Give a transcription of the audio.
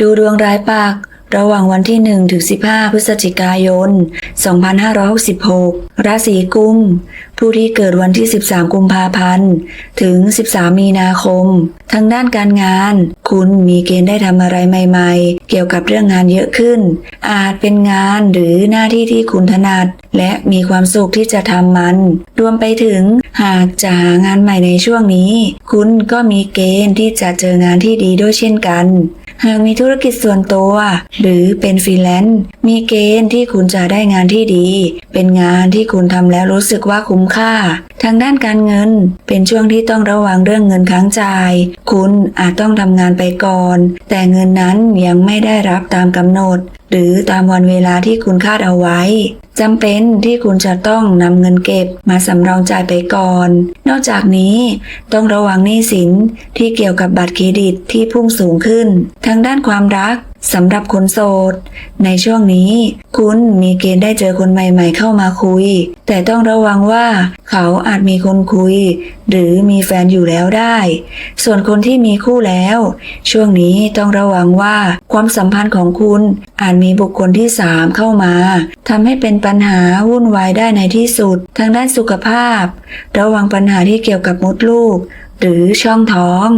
ดูดวงรายปากระหว่างวันที่ 1 ถึง 15 พฤศจิกายน 2566 ราศีกุม ผู้ที่เกิดวันที่ 13 กุมภาพันธ์ ถึง 13 มีนาคม ทางด้านการงาน คุณมีเกณฑ์ได้ทำอะไรใหม่ๆ เกี่ยวกับเรื่องงานเยอะขึ้น อาจเป็นงานหรือหน้าที่ที่คุณถนัด และมีความสุขที่จะทำมัน รวมไปถึง หากจะหางานใหม่ในช่วงนี้ คุณก็มีเกณฑ์ที่จะเจองานที่ดีด้วยเช่นกันหากมีธุรกิจส่วนตัว หรือเป็นฟรีแลนซ์มีเกณฑ์ที่คุณจะได้งานที่ดี เป็นงานที่คุณทำแล้วรู้สึกว่าคุ้มค่า ทางด้านการเงิน เป็นช่วงที่ต้องระวังเรื่องเงินค้างจ่าย คุณอาจต้องทำงานไปก่อน แต่เงินนั้นยังไม่ได้รับตามกำหนดหรือตามวันเวลาที่คุณคาดเอาไว้จำเป็นที่คุณจะต้องนำเงินเก็บมาสำรองจ่ายไปก่อน นอกจากนี้ต้องระวังหนี้สินที่เกี่ยวกับบัตรเครดิตที่พุ่งสูงขึ้น ทางด้านความรักสำหรับคนโสด ในช่วงนี้ คุณมีเกณฑ์ได้เจอคนใหม่ ๆ เข้ามาคุย แต่ต้องระวังว่าเขาอาจมีคนคุย หรือมีแฟนอยู่แล้วได้ ส่วนคนที่มีคู่แล้ว ช่วงนี้ต้องระวังว่าความสัมพันธ์ของคุณอาจมีบุคคลที่สามเข้ามาทำให้เป็นปัญหาวุ่นวายได้ในที่สุด ทางด้านสุขภาพ ระวังปัญหาที่เกี่ยวกับมดลูก หรือช่องท้อง